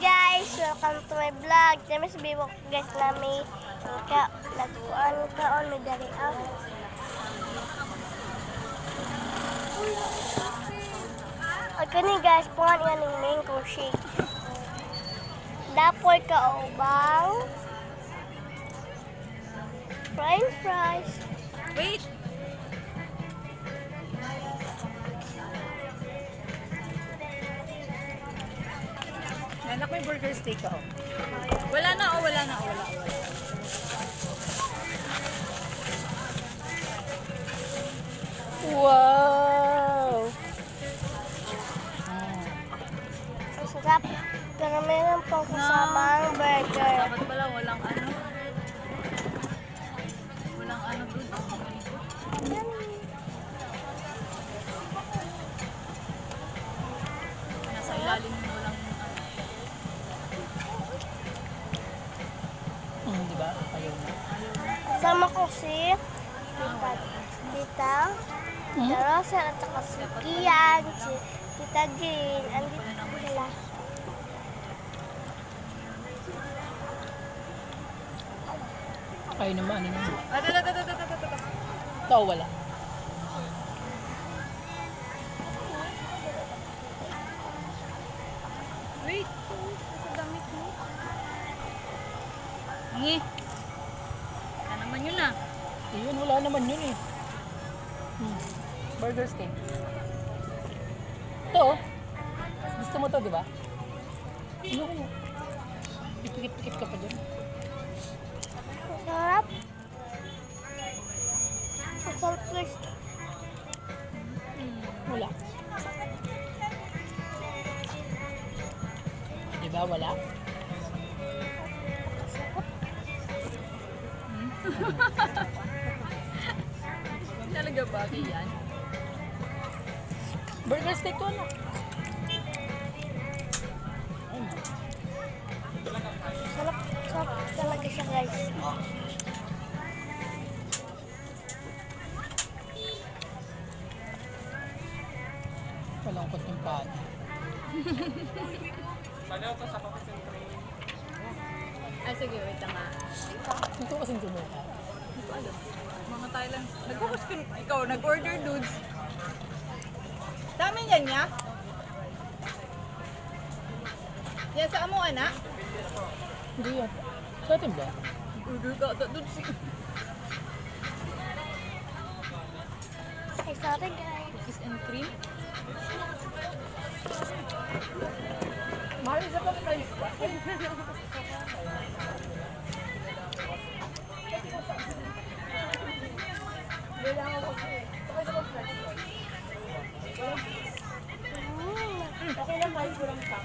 guys! Welcome to my vlog. Kami sa Biwok guys namin. Ka, nagkuhan ka on may dari ah. Ako ni guys, pungan nga ng mango shake. Dapoy ka ubang. French fries. Wait! Nanak may burger steak ako. Wala na, oh, wala na, oh, wala, oh, wala. Wow! Ang sarap. Pero meron pang kasamang burger. Dapat pala walang ano. Sama ko si Tita, Tita, Tita Rosa, at saka si Kian, si Tita Jean. Andito sila. Kayo naman, ano naman. Ah, tata, tata, tata, tata, tata. Ito, wala. Wait, sa damit mo. Ngi. Naman yun ah. Yun, wala naman yun eh. Hmm. Burger steak. Ito, oh. gusto mo to, di ba? Ano mo? Pikit-pikit ka pa dyan. Sarap. Sarap guys. Wala. Di ba, wala? Talaga ba yan? Burger steak to, ano? Sarap, sarap talaga siya guys. Malungkot yung paan. Ay, sige, wait lang ah. Ito kasing tumuka. Hindi ko alam. Mga Thailand. Nag-focus ka, ikaw, nag-order dudes. Dami yan niya? Yan sa amo, anak? Hindi yan. Sa atin ba? Order ka ata dudes. Ay, sorry guys. Cookies and cream. Mahal sa pag-price pa. Mm. Okay lang, mahal ko lang siya.